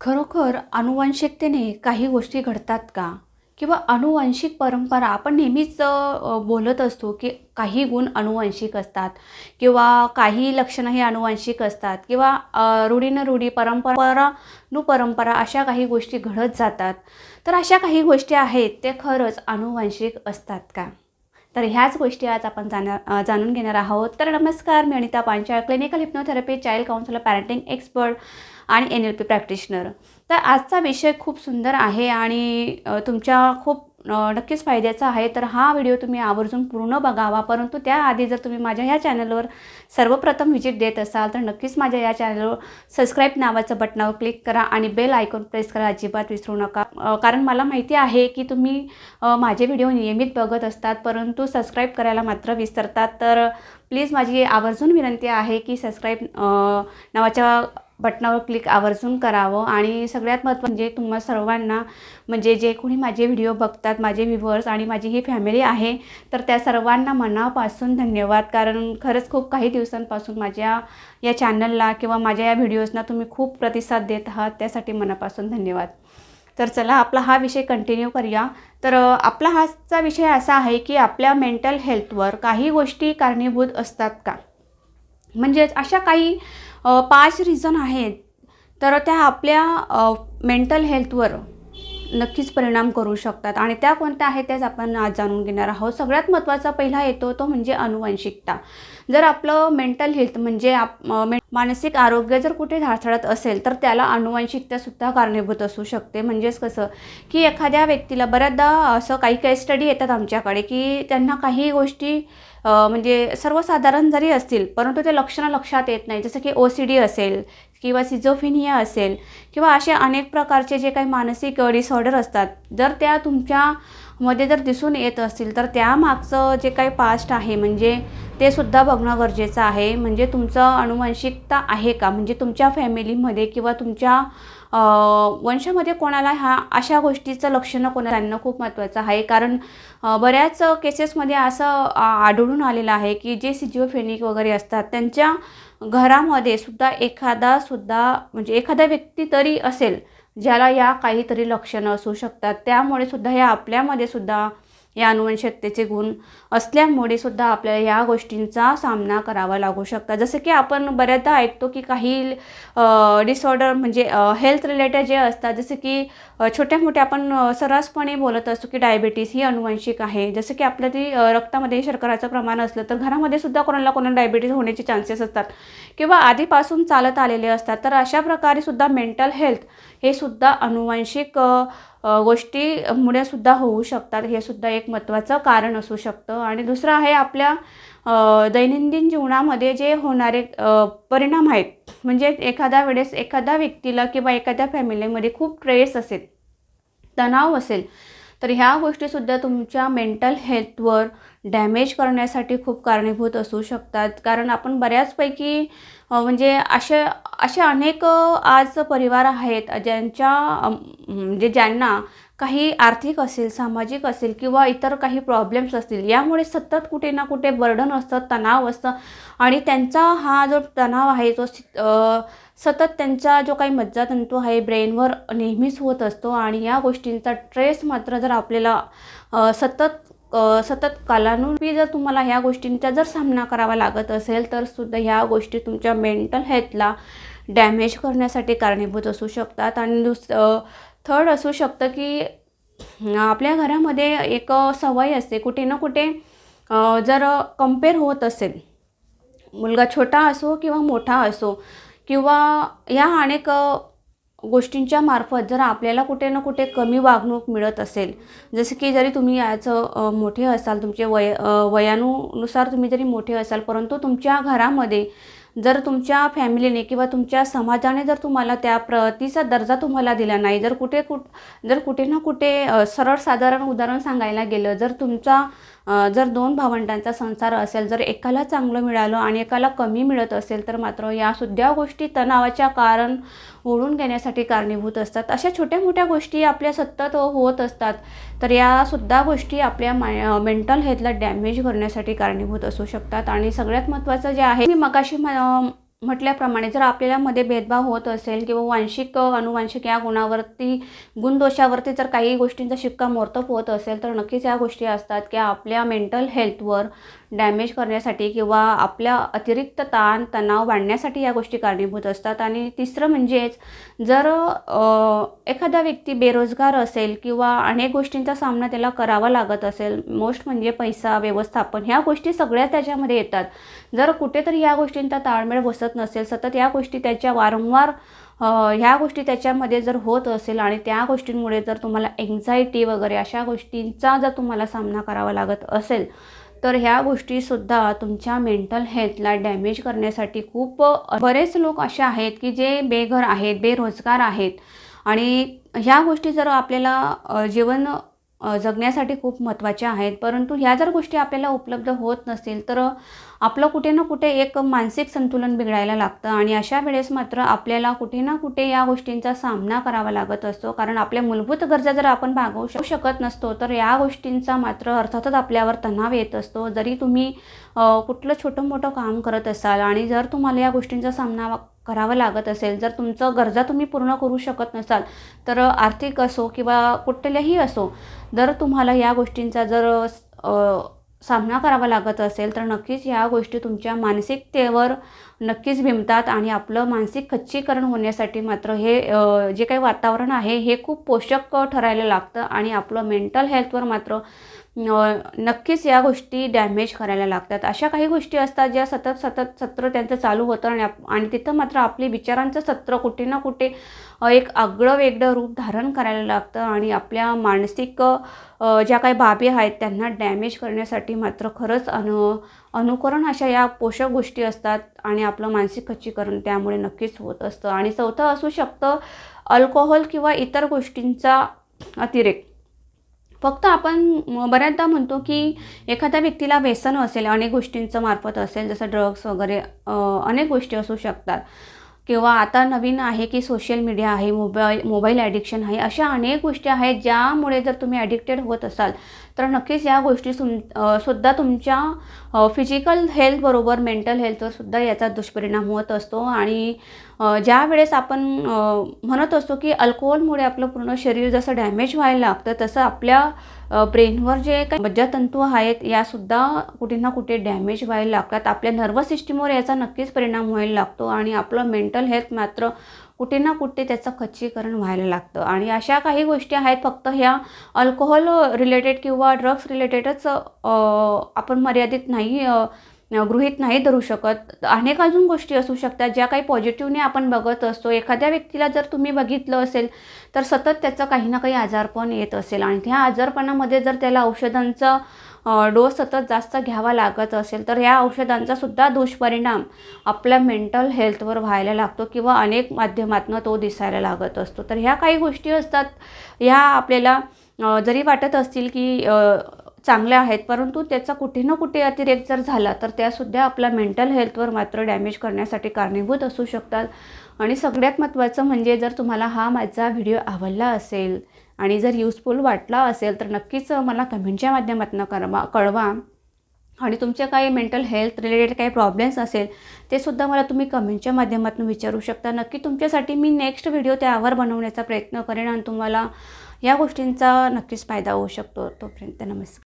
खरोखर अनुवांशिकतेने काही गोष्टी घडतात का? किंवा अनुवांशिक परंपरा आपण नेहमीच बोलत असतो की काही गुण अनुवांशिक असतात किंवा काही लक्षणं हे अनुवांशिक असतात किंवा रूढीनं रूढी परंपरा नु परंपरा अशा काही गोष्टी घडत जातात. तर अशा काही गोष्टी आहेत ते खरंच अनुवांशिक असतात का? तर ह्याच गोष्टी आज आपण जाणार जाणून घेणार आहोत. तर नमस्कार मी Anita Panchal clinical hypnotherapy child counsellor parenting expert आणि एन एल पी प्रॅक्टिशनर तर आजचा विषय खूप सुंदर आहे आणि तुमच्या खूप नक्कीच फायद्याचा आहे. तर हा व्हिडिओ तुम्ही आवर्जून पूर्ण बघावा. परंतु त्याआधी जर तुम्ही माझ्या ह्या चॅनलवर सर्वप्रथम व्हिजिट देत असाल तर नक्कीच माझ्या या चॅनलवर सबस्क्राईब नावाचं बटनावर क्लिक करा आणि बेल आयकॉन प्रेस करा अजिबात विसरू नका. कारण मला माहिती आहे की तुम्ही माझे व्हिडिओ नियमित बघत असतात परंतु सबस्क्राईब करायला मात्र विसरतात. तर प्लीज माझी आवर्जून विनंती आहे की सबस्क्राईब नावाच्या बटनावर क्लिक आवर्जून करावं. आणि सगळ्यात महत्त्व म्हणजे तुम्हा सर्वांना म्हणजे जे कोणी माझे व्हिडिओ बघतात माझे व्ह्युअर्स आणि माझी ही फॅमिली आहे तर त्या सर्वांना मनापासून धन्यवाद. कारण खरंच खूप काही दिवसांपासून माझ्या या चॅनलला किंवा माझ्या या व्हिडिओजना तुम्ही खूप प्रतिसाद देत आहात त्यासाठी मनापासून धन्यवाद. तर चला आपला हा विषय कंटिन्यू करूया. तर आपला हाचा विषय असा आहे की आपल्या मेंटल हेल्थवर काही गोष्टी कारणीभूत असतात का? म्हणजेच अशा काही पाच रिझन आहेत. तर त्या आपल्या मेंटल हेल्थवर नक्कीच परिणाम करू शकतात. आणि त्या कोणत्या आहेत त्याच आपण आज जाणून घेणार आहोत. सगळ्यात महत्त्वाचा पहिला येतो तो म्हणजे अनुवंशिकता. जर आपलं मेंटल हेल्थ म्हणजे आप मानसिक आरोग्य जर कुठे ढासळत असेल तर त्याला अनुवंशिकतासुद्धा कारणीभूत असू शकते. म्हणजेच कसं की एखाद्या व्यक्तीला बऱ्याचदा असं काही काही स्टडी येतात आमच्याकडे की त्यांना काही गोष्टी म्हणजे सर्वसाधारण जरी असतील परंतु ते लक्षणं लक्षात येत नाही. जसं की ओ सी डी असेल किंवा सिझोफिनिया असेल किंवा असे अनेक प्रकारचे जे काही मानसिक डिसऑर्डर असतात जर त्या तुमच्यामध्ये जर दिसून येत असतील तर त्यामागचं जे काही पास्ट आहे म्हणजे ते सुद्धा बघणं गरजेचं आहे. म्हणजे तुमचं अनुवंशिकता आहे का? म्हणजे तुमच्या फॅमिलीमध्ये किंवा तुमच्या वंशामध्ये कोणाला ह्या अशा गोष्टीचं लक्षणं कोणाला आणणं खूप महत्त्वाचं आहे. कारण बऱ्याच केसेसमध्ये असं आढळून आलेलं आहे की जे सिजिओफेनिक वगैरे असतात त्यांच्या घरामध्ये सुद्धा एखादा सुद्धा म्हणजे एखादा व्यक्ती तरी असेल ज्याला या काहीतरी लक्षणं असू शकतात. त्यामुळे सुद्धा या आपल्यामध्ये सुद्धा या अनुवंशिकतेचे गुण असल्यामुळे सुद्धा आपल्याला या गोष्टींचा सामना करावा लागू शकता. जसं की आपण बऱ्याचदा ऐकतो की काही डिसऑर्डर म्हणजे हेल्थ रिलेटेड जे असतात जसं की छोट्या मोठ्या आपण सर्रासपणे बोलत असतो की डायबिटीस ही अनुवंशिक आहे. जसं की आपल्या ती रक्तामध्ये शर्कराचं प्रमाण असलं तर घरामध्ये सुद्धा कोणाला कोणाला डायबिटीस होण्याचे चान्सेस असतात. किंवा आधीपासून चालत आलेले असतात. तर अशा प्रकारे सुद्धा मेंटल हेल्थ हे सुद्धा अनुवांशिक गोष्टीमुळे सुद्धा होऊ शकतात. हे सुद्धा एक महत्त्वाचं कारण असू शकतं. आणि दुसरं आहे आपल्या दैनंदिन जीवनामध्ये जे होणारे परिणाम आहेत. म्हणजे एखाद्या वेळेस एखाद्या व्यक्तीला किंवा एखाद्या फॅमिलीमध्ये खूप ट्रेस असेल तणाव असेल तर ह्या गोष्टीसुद्धा तुमच्या मेंटल हेल्थवर डॅमेज करण्यासाठी खूप कारणीभूत असू शकतात. कारण आपण बऱ्याचपैकी म्हणजे असे असे अनेक आज परिवार आहेत ज्यांच्या म्हणजे ज्यांना काही आर्थिक असेल सामाजिक असेल किंवा इतर काही प्रॉब्लेम्स असतील यामुळे सतत कुठे ना कुठे बर्डन असतं तणाव असतं आणि त्यांचा हा जो तणाव आहे तो सतत त्यांचा जो काही मज्जातंतू आहे ब्रेनवर नेहमीच होत असतो आणि या गोष्टींचा ट्रेस मात्र जर आपल्याला सतत सतत कालानुरूपी जर तुम्हाला ह्या गोष्टींचा जर सामना करावा लागत असेल तर सुद्धा ह्या गोष्टी तुमच्या मेंटल हेल्थला डॅमेज करण्यासाठी कारणीभूत असू शकतात. आणि दुस थर्ड असू शकतं की आपल्या घरामध्ये एक सवय असते. कुठे ना कुठे जर कंपेअर होत असेल मुलगा छोटा असो किंवा मोठा असो किंवा या अनेक गोष्टींच्या मार्फत जर आपल्याला कुठे ना कुठे कमी वागणूक मिळत असेल जसं की जरी तुम्ही याचं मोठे असाल तुमचे वय वयानुसार तुम्ही जरी मोठे असाल परंतु तुमच्या घरामध्ये जर तुमच्या फॅमिलीने किंवा तुमच्या समाजाने जर तुम्हाला त्या प्रतीचा दर्जा तुम्हाला दिला नाही जर कुठे कुठ जर कुठे ना कुठे सरळ साधारण उदाहरण सांगायला गेलं जर तुमचा जर दोन भावंडांचा संसार असेल जर एकाला चांगलं मिळालं आणि एकाला कमी मिळत असेल तर मात्र या सुद्धा गोष्टी तणावाच्या कारण ओढून घेण्यासाठी कारणीभूत असतात. अशा छोट्या मोठ्या गोष्टी आपल्या सतत होत असतात तर या सुद्धा गोष्टी आपल्या मा मेंटल हेल्थला डॅमेज करण्यासाठी कारणीभूत असू शकतात. आणि सगळ्यात महत्त्वाचं जे आहे मी मगाशी म- म्हटल्याप्रमाणे जर आपल्यामध्ये भेदभाव होत असेल किंवा वांशिक अनुवांशिक या गुणावरती गुणदोषावरती जर काही गोष्टींचा शिक्कामोर्तब होत असेल तर नक्कीच या गोष्टी असतात की आपल्या मेंटल हेल्थवर डॅमेज करण्यासाठी किंवा आपल्या अतिरिक्त ताण तणाव वाढण्यासाठी या गोष्टी कारणीभूत असतात. आणि तिसरं म्हणजेच जर एखादा व्यक्ती बेरोजगार असेल किंवा अनेक गोष्टींचा सामना त्याला करावा लागत असेल मोस्ट म्हणजे पैसा व्यवस्थापन ह्या गोष्टी सगळ्या त्याच्यामध्ये येतात. जर कुठेतरी या गोष्टींचा ताळमेळ बसत नसेल सतत या गोष्टी त्याच्या वारंवार ह्या गोष्टी त्याच्यामध्ये जर होत असेल आणि त्या गोष्टींमुळे जर तुम्हाला एन्झायटी वगैरे अशा गोष्टींचा जर तुम्हाला सामना करावा लागत असेल तर ह्या गोष्टीसुद्धा तुमच्या मेंटल हेल्थला डॅमेज करण्यासाठी खूप बरेच लोक असे आहेत की जे बेघर आहेत बेरोजगार आहेत. आणि ह्या गोष्टी जर आपल्याला जीवन जगण्यासाठी खूप महत्त्वाच्या आहेत. परंतु ह्या जर गोष्टी आपल्याला उपलब्ध होत नसतील तर आपलं कुठे ना कुठे एक मानसिक संतुलन बिघडायला लागतं आणि अशा वेळेस मात्र आपल्याला कुठे ना कुठे या गोष्टींचा सामना करावा लागत असतो. कारण आपल्या मूलभूत गरजा जर आपण भागवू शकू शकत नसतो तर या गोष्टींचा मात्र अर्थातच आपल्यावर तणाव येत असतो. जरी तुम्ही कुठलं छोटं मोठं काम करत असाल आणि जर तुम्हाला या गोष्टींचा सामना करावं लागत असेल जर तुमचं गरजा तुम्ही पूर्ण करू शकत नसाल तर आर्थिक असो किंवा कुठल्याही असो जर तुम्हाला या गोष्टींचा जर सामना करावा लागत असेल तर नक्कीच ह्या गोष्टी तुमच्या मानसिकतेवर नक्कीच भिमतात आणि आपलं मानसिक खच्चीकरण होण्यासाठी मात्र हे जे काही वातावरण आहे हे खूप पोषक ठरायला लागतं आणि आपलं मेंटल हेल्थवर मात्र नक्कीच या गोष्टी डॅमेज करायला लागतात. अशा काही गोष्टी असतात ज्या सतत सतत सत्र त्यांचं चालू होतं आणि आणि तिथं मात्र आपली विचारांचं सत्र कुठे ना कुठे एक आगळं वेगळं रूप धारण करायला लागतं आणि आपल्या मानसिक ज्या काही बाबी आहेत त्यांना डॅमेज करण्यासाठी मात्र खरंच अनु अनुकरण अशा या पोषक गोष्टी असतात आणि आपलं मानसिक खच्चीकरण त्यामुळे नक्कीच होत असतं. आणि चौथं असू शकतं अल्कोहोल किंवा इतर गोष्टींचा अतिरेक. फक्त आपण बऱ्याचदा म्हणतो की एखाद्या व्यक्तीला व्यसन असेल अनेक गोष्टींचं मार्फत असेल जसं ड्रग्स वगैरे अनेक गोष्टी असू शकतात. किंवा आता नवीन आहे की सोशल मीडिया आहे मोबाईल मोबाईल ॲडिक्शन आहे अशा अनेक गोष्टी आहेत ज्यामुळे जर तुम्ही ॲडिक्टेड होत असाल तर नक्कीच या गोष्टी सुम सुद्धा तुमच्या फिजिकल हेल्थबरोबर मेंटल हेल्थवरसुद्धा याचा दुष्परिणाम होत असतो आणि ज्या वेळेस आपण म्हणत असतो की अल्कोहोलमुळे आपलं पूर्ण शरीर जसं डॅमेज व्हायला लागतं तसं आपल्या ब्रेनवर जे काही मज्जातंतू आहेत यासुद्धा कुठे ना कुठे डॅमेज व्हायला लागतात. आपल्या नर्वस सिस्टीमवर याचा नक्कीच परिणाम व्हायला लागतो आणि आपलं मेंटल हेल्थ मात्र कुठे ना कुठे त्याचं खच्चीकरण व्हायला लागतं. आणि अशा काही गोष्टी आहेत फक्त ह्या अल्कोहोल रिलेटेड किंवा ड्रग्स रिलेटेडच आपण मर्यादित नाही गृहित नाही धरू शकत. अनेक अजून गोष्टी असू शकतात ज्या काही पॉझिटिव्हने आपण बघत असतो. एखाद्या व्यक्तीला जर तुम्ही बघितलं असेल तर सतत त्याचं काही ना काही आजारपण येत असेल. आणि त्या आजारपणामध्ये जर त्याला औषधांचा डोस सतत जास्त घ्यावा लागत असेल तर या औषधांचा सुद्धा दुष्परिणाम आपल्या मेंटल हेल्थवर व्हायला लागतो किंवा अनेक माध्यमातून तो दिसायला लागत असतो. तर ह्या काही गोष्टी असतात. ह्या आपल्याला जरी वाटत असतील की चांगल्या आहेत परंतु त्याचा कुठे ना कुठे अतिरेक जर झाला तर त्यासुद्धा आपल्या मेंटल हेल्थवर मात्र डॅमेज करण्यासाठी कारणीभूत असू शकतात. आणि सगळ्यात महत्त्वाचं म्हणजे जर तुम्हाला हा माझा व्हिडिओ आवडला असेल आणि जर युजफुल वाटला असेल तर नक्कीच मला कमेंटच्या माध्यमातून कळवा कळवा. आणि तुमच्या काही मेंटल हेल्थ रिलेटेड काही प्रॉब्लेम्स असेल ते सुद्धा मला तुम्ही कमेंटच्या माध्यमातून विचारू शकता. नक्की तुमच्यासाठी मी नेक्स्ट व्हिडिओ त्यावर बनवण्याचा प्रयत्न करेन आणि तुम्हाला या गोष्टींचा नक्कीच फायदा होऊ शकतो. तोपर्यंत नमस्कार.